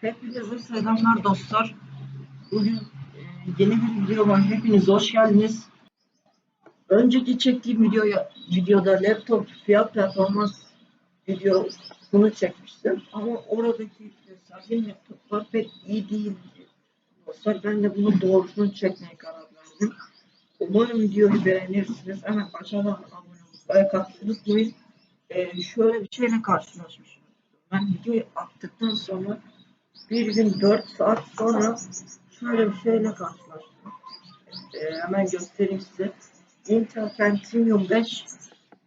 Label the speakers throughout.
Speaker 1: Hepinize selamlar dostlar. Bugün e, yeni bir video var. Hepiniz hoş geldiniz. Önceki çektiğim videoya, videoda laptop fiyat performans videosunu çekmiştim. Ama oradaki gösterdiğim laptoplar pek iyi değildi. Dostlar ben de bunu doğrusunu çekmeye karar verdim. Umarım videoyu beğenirsiniz. Hemen aşağıdan abone olup like atmayı unutmayın. E, şöyle bir şeyle karşılaşmışım. Ben videoyu attıktan sonra bir gün 4 saat sonra şöyle bir şeyle karşılaştım. Ee, hemen göstereyim size. Intel Pentium 5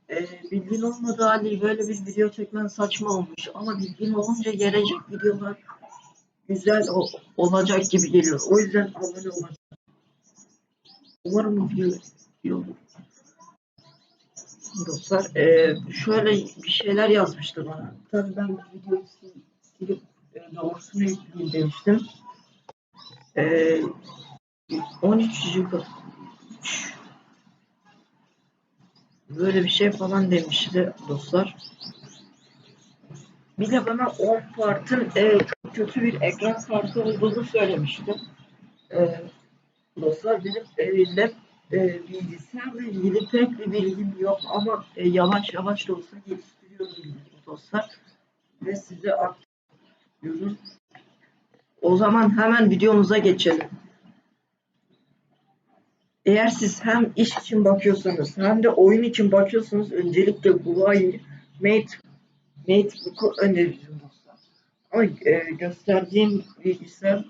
Speaker 1: e, bilgin olmadığı halde böyle bir video çekmen saçma olmuş. Ama bilgin olunca gelecek videolar güzel olacak gibi geliyor. O yüzden abone olacağım. Umarım video olur. Dostlar e, şöyle bir şeyler yazmıştı bana. Tabii ben videoyu sil- silip e, yükleyeyim demiştim. E, 13 GB böyle bir şey falan demişti dostlar. Bir de bana 10 partın e, kötü bir ekran kartı olduğunu söylemişti. E, dostlar benim e, lap e, bilgisayarla ilgili pek bir bilgim yok ama e, yavaş yavaş da olsa geliştiriyorum dostlar. Ve size aktarıyorum. O zaman hemen videomuza geçelim. Eğer siz hem iş için bakıyorsanız hem de oyun için bakıyorsanız öncelikle Huawei Mate Matebook'u öneririm dostlar. Ama e, gösterdiğim bilgisayar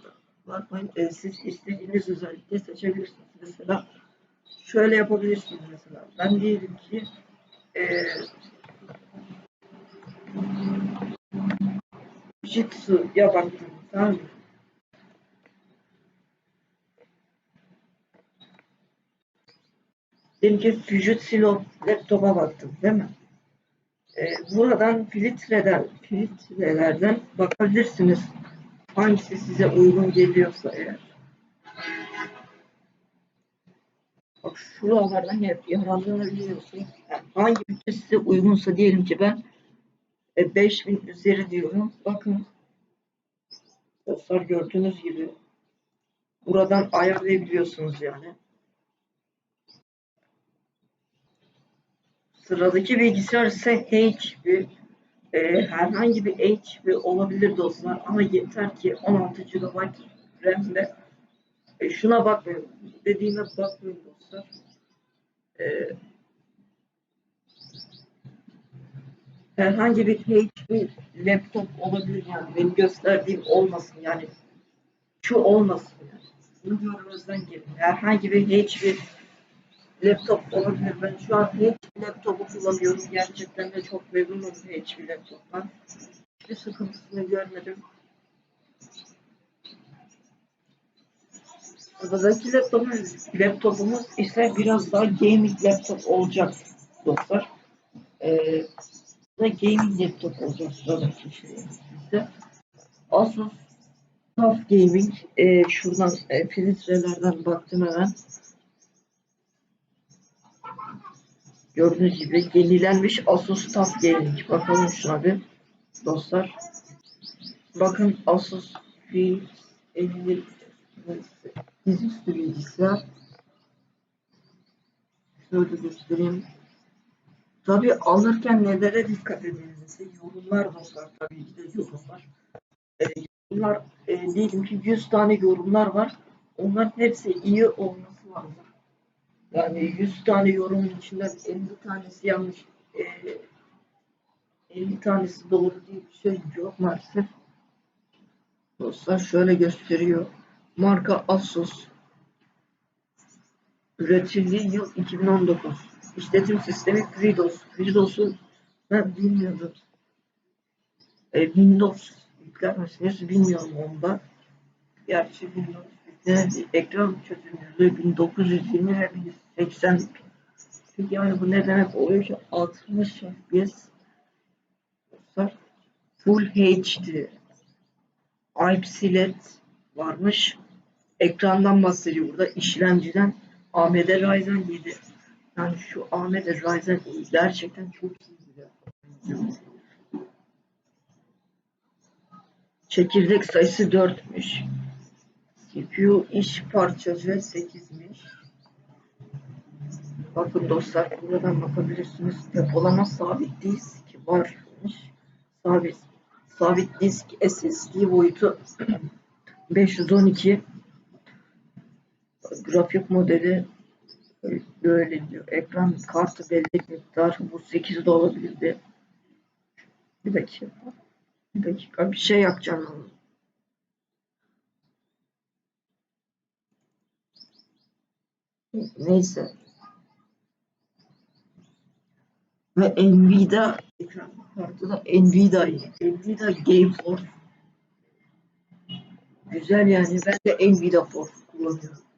Speaker 1: bakmayın e, siz istediğiniz özellikle seçebilirsiniz. Mesela şöyle yapabilirsiniz mesela. Ben diyelim ki e, Fujitsu'ya baktım tamam mı? Diyelim ki Fujitsu laptopa baktım değil mi? Ee, buradan filtreden, filtrelerden bakabilirsiniz. Hangisi size uygun geliyorsa eğer. Bak şuralardan hep yararlanabiliyorsunuz. Yani hangi bütçe size uygunsa diyelim ki ben e, 5000 üzeri diyorum. Bakın dostlar gördüğünüz gibi buradan ayarlayabiliyorsunuz yani. Sıradaki bilgisayar ise HP. E, herhangi bir HP olabilir dostlar ama yeter ki 16 GB RAM ve e, şuna bakmayın. Dediğime bakmayın dostlar. E, herhangi bir HP laptop olabilir yani benim gösterdiğim olmasın yani şu olmasın yani. Bunu görmezden gelin. Herhangi bir HP laptop olabilir. Ben şu an HP laptopu kullanıyorum. Gerçekten de çok memnunum HP laptoptan. Hiçbir sıkıntısını görmedim. Buradaki laptopumuz, laptopumuz ise biraz daha gaming laptop olacak dostlar. Ee, da gaming laptop olacak. İşte Asus TUF Gaming. Ee, şuradan e, filtrelerden baktım hemen. Gördüğünüz gibi yenilenmiş Asus TUF Gaming. Bakalım şuna bir dostlar. Bakın Asus V50 dizüstü bilgisayar. Şöyle göstereyim. Tabi alırken nelere dikkat edilmesi, yorumlar dostlar tabii ki de yorumlar. E, yorumlar e, diyelim ki 100 tane yorumlar var. Onların hepsi iyi olması lazım. Yani 100 tane yorumun içinden 50 tanesi yanlış, e, 50 tanesi doğru diye bir şey yok maalesef. Dostlar şöyle gösteriyor. Marka Asus. Üretildiği yıl 2019. İşletim sistemi FreeDOS. FreeDOS'u ben bilmiyordum. E, Windows yükler misiniz bilmiyorum onda. Gerçi Windows yüklenir. Ekran çözünürlüğü 1920 ve 1080 Peki yani bu ne demek oluyor ki 60 FPS dostlar Full HD IPS LED varmış. Ekrandan bahsediyor burada. işlemciden AMD Ryzen 7. Yani şu AMD Ryzen gerçekten çok iyi. Çekirdek sayısı 4'müş. CPU iş parçacı 8'miş. Bakın dostlar buradan bakabilirsiniz. Depolama sabit disk varmış. Sabit sabit disk SSD boyutu 512 grafik modeli böyle diyor. Ekran kartı bellek miktarı bu 8 de olabilirdi. Bir dakika. Bir dakika bir şey yapacağım. ama. Neyse. Ve Nvidia ekran kartı da Nvidia. Nvidia GeForce. Güzel yani. Ben de Nvidia Force kullanıyorum.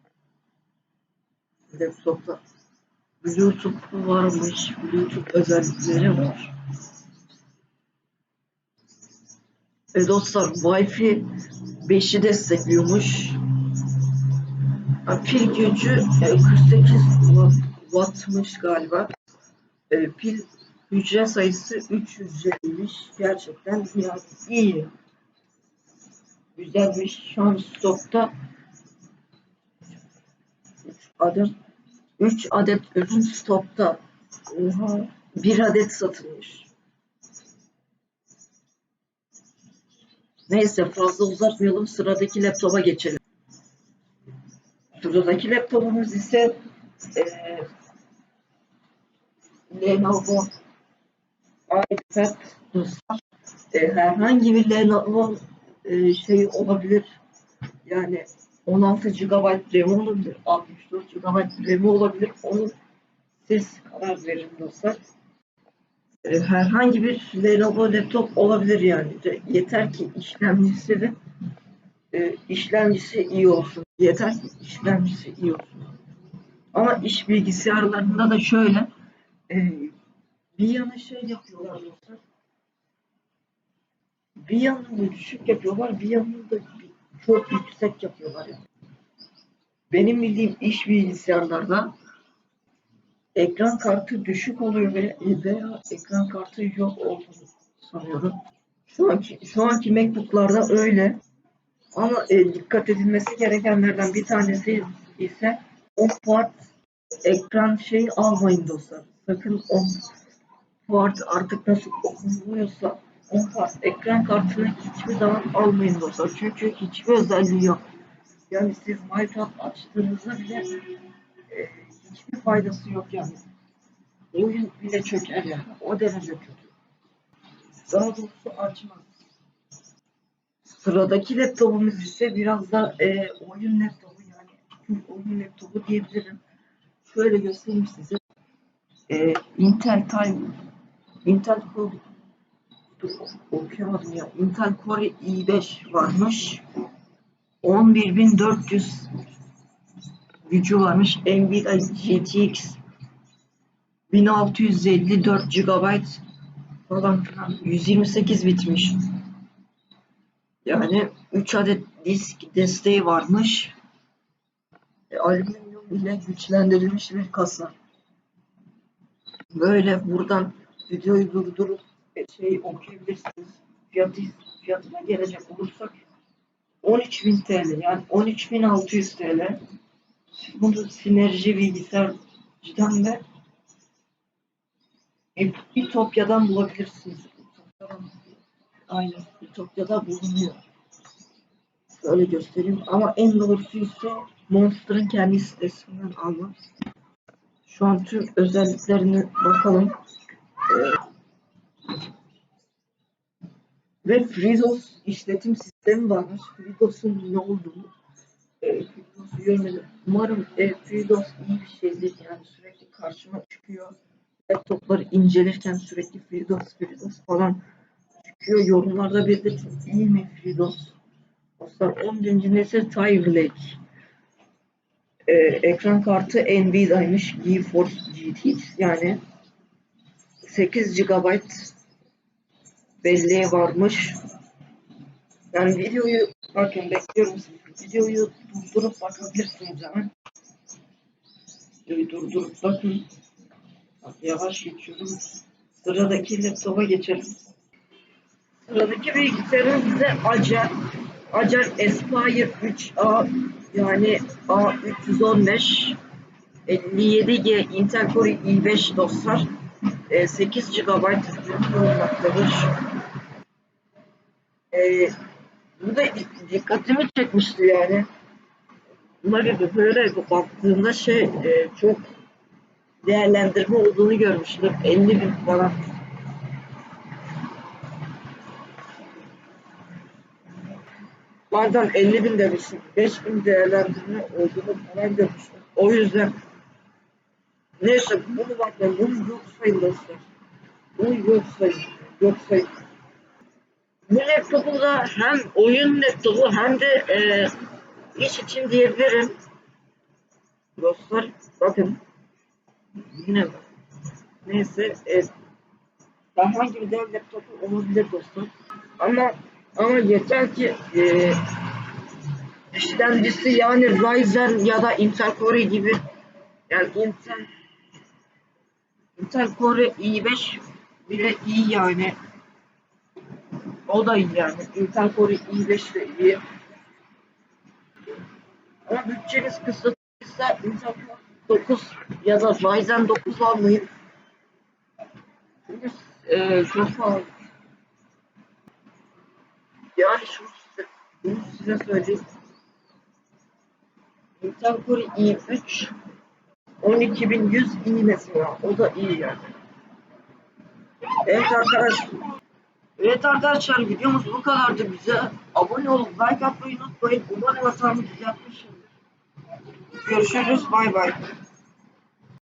Speaker 1: Laptopta. Bluetooth varmış. Bluetooth özellikleri var. E dostlar Wi-Fi 5'i destekliyormuş. Ha, Pil gücü e, 48 watt, wattmış galiba. E, pil hücre sayısı 350'miş. Gerçekten yani iyi. Güzelmiş. Şu an stokta 3 adet 3 adet ürün stokta. Oha. Bir adet satılmış. Neyse fazla uzatmayalım. Sıradaki laptopa geçelim. Sıradaki laptopumuz ise eee Lenovo iPad dostlar. E, herhangi bir Lenovo e, şey olabilir. Yani 16 GB RAM olabilir, 64 GB RAM olabilir. Onu siz karar verin dostlar. E, herhangi bir Lenovo laptop olabilir yani. Yeter ki işlemcisi de e, işlemcisi iyi olsun. Yeter ki işlemcisi iyi olsun. Ama iş bilgisayarlarında da şöyle e, bir yana şey yapıyorlar dostlar. Bir yanını düşük yapıyorlar, bir yanını da çok yüksek yapıyorlar yani. Benim bildiğim iş bilgisayarlarda ekran kartı düşük oluyor ve veya ekran kartı yok olduğunu sanıyorum. Şu anki şu anki MacBook'larda öyle. Ama e, dikkat edilmesi gerekenlerden bir tanesi ise 10 port ekran şeyi almayın dostlar. Sakın 10 port artık nasıl okunmuyorsa 10 port ekran kartını hiçbir zaman almayın dostlar. Çünkü hiçbir özelliği yok. Yani siz Minecraft açtığınızda bile e, hiçbir faydası yok yani. Oyun bile çöker yani. O derece kötü. Daha doğrusu açmaz. Sıradaki laptopumuz ise biraz da e, oyun laptopu yani oyun laptopu diyebilirim. Şöyle göstereyim size. E, Intel Time Intel Core dur, okuyamadım ya. Intel Core i5 varmış. 11400 gücü varmış. Nvidia GTX 1654 GB falan filan 128 bitmiş. Yani 3 adet disk desteği varmış. E, alüminyum ile güçlendirilmiş bir kasa. Böyle buradan videoyu durdurup şey okuyabilirsiniz. Fiyatı, fiyatına gelecek olursak 13.000 TL yani 13.600 TL. Bunu sinerji bilgisayarcıdan ve e, Ütopya'dan bulabilirsiniz. Aynen Ütopya'da bulunuyor. Şöyle göstereyim ama en doğrusu ise Monster'ın kendi sitesinden almak. Şu an tüm özelliklerine bakalım. Ee, ve FreeDOS işletim sistemi varmış. FreeDOS'un ne olduğunu e, görmedim. Umarım e, FreeDOS iyi bir şeydir. Yani sürekli karşıma çıkıyor. Laptopları incelirken sürekli FreeDOS, FreeDOS falan çıkıyor. Yorumlarda belirtin. İyi mi FreeDOS? Dostlar 11. nesil Tiger Lake. Ee, ekran kartı Nvidia'ymış. GeForce GTX yani 8 GB belleği varmış. Yani videoyu bakın bekliyorum. Videoyu durdurup bakabilirsiniz hemen. Videoyu durdurup bakın. Bak, yavaş geçiyorum. Sıradaki laptopa geçelim. Sıradaki bilgisayarımız ise Acer. Acer Aspire 3A yani A315 57G Intel Core i5 dostlar. E, 8 GB bulunmaktadır. E, bu da dikkatimi çekmişti yani. Bunları böyle baktığımda şey e, çok değerlendirme olduğunu görmüştüm. 50 bin falan. Pardon 50 bin demişim. 5 bin değerlendirme olduğunu falan görmüştüm. O yüzden neyse bunu bakmayın. Bunu yok sayın dostlar. Bunu yok sayın. Yok sayın. Bu laptopu da hem oyun laptopu hem de e, iş için diyebilirim. Dostlar bakın. Yine. Neyse e, herhangi bir dev laptopu olabilir dostlar. Ama ama yeter ki e, işlemcisi yani Ryzen ya da Intel Core gibi yani Intel Intel Core i5 bile iyi yani. O da iyi yani. Core i5 de iyi. Ama bütçeniz kısıtlıysa Core 9 ya da Ryzen 9 almayın. Çünkü e, pahalı. Yani şunu size, bunu size söyleyeyim. Intel Core i3 12100 iyi mesela. O da iyi yani. Evet arkadaşlar. Evet arkadaşlar videomuz bu kadardı. Bize abone olup like atmayı unutmayın. Umarım hatamı düzeltmişimdir. Görüşürüz. Bay bay.